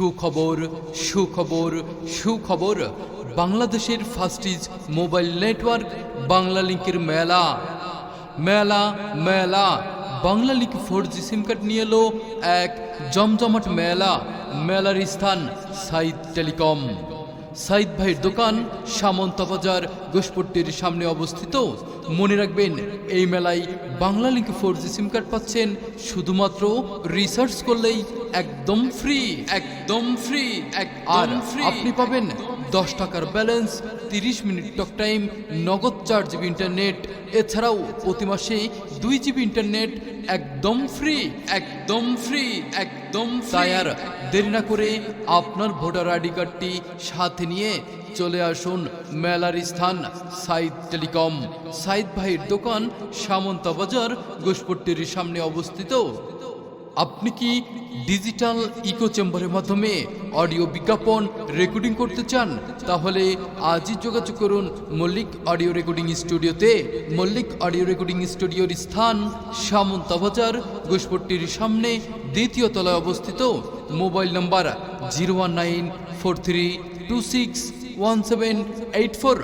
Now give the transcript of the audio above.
সুখবর সুখবর সুখবর। বাংলাদেশের ফাস্টিজ মোবাইল নেটওয়ার্ক বাংলা লিঙ্কের মেলা। মেলা মেলা। Banglalink four G SIM card নিয়ে এলো এক জমজমাট মেলা। মেলার স্থান সাইদ টেলিকম। সাইদ ভাইয়ের দোকান সামন্ত বাজার ঘোষপট্টির সামনে অবস্থিত মনে রাখবেন এই মেলায় Banglalink four G SIM card পাচ্ছেন শুধুমাত্র রিসার্চ করলেই একদম ফ্রি একদম ফ্রি আর ফ্রি আপনি পাবেন দশ টাকার ব্যালেন্স, তিরিশ মিনিট টক টাইম নগদ চার জিবি ইন্টারনেট এছাড়াও প্রতি মাসে দুই জিবি ইন্টারনেট একদম ফ্রি একদম ফ্রি একদম তাই আর দেরি না করে আপনার ভোটার আইডি কার্ডটি সাথে নিয়ে চলে আসুন মেলার স্থান, সাইদ টেলিকম। সাইদ ভাইয়ের দোকান সামন্তা বাজার, ঘোষপট্টির সামনে অবস্থিত। আপনি কি ডিজিটাল ইকো চেম্বারের মাধ্যমে অডিও বিজ্ঞাপন রেকর্ডিং করতে চান? তাহলে আজই যোগাযোগ করুন মল্লিক অডিও রেকর্ডিং স্টুডিওতে মল্লিক অডিও রেকর্ডিং স্টুডিওর স্থান সামন্তাবাজার ঘোষপট্টির সামনে, দ্বিতীয় তলায় অবস্থিত। Mobile number zero one nine four three two six one seven eight four.